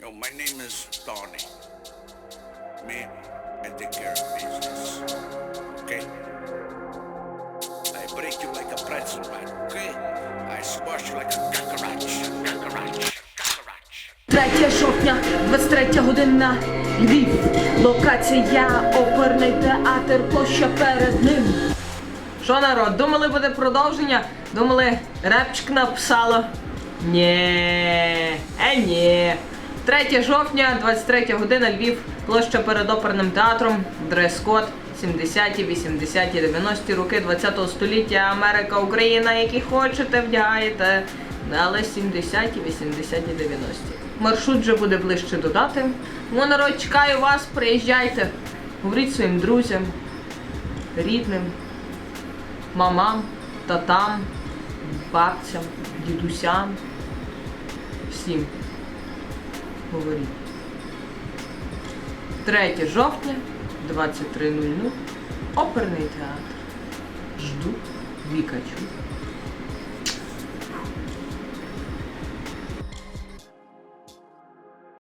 Yo, my name is Tony. Me, I take care of business. Okay? I break you like a pretzel, man. Okay? I squash you like a cockroach. Cockroach. Cockroach. 3 жовтня, 23 година, Львів. Локація оперний театр, площа перед ним. Що народ, думали буде продовження? Думали, репчик написало? Нє, е ні. 3 жовтня, 23 година, Львів, площа перед оперним театром, дрес-код 70-ті, 80-ті, 90-ті роки 20-го століття, Америка, Україна, які хочете, вдягаєте. Але 70-ті, 80-ті, 90-ті. Маршрут вже буде ближче до дати. Тому народ, чекаю вас, приїжджайте. Говоріть своїм друзям, рідним, мамам, татам, бабцям, дідусям. Всім. Говоріть. 3 жовтня, 23.00. Оперний театр. Жду Вікачу.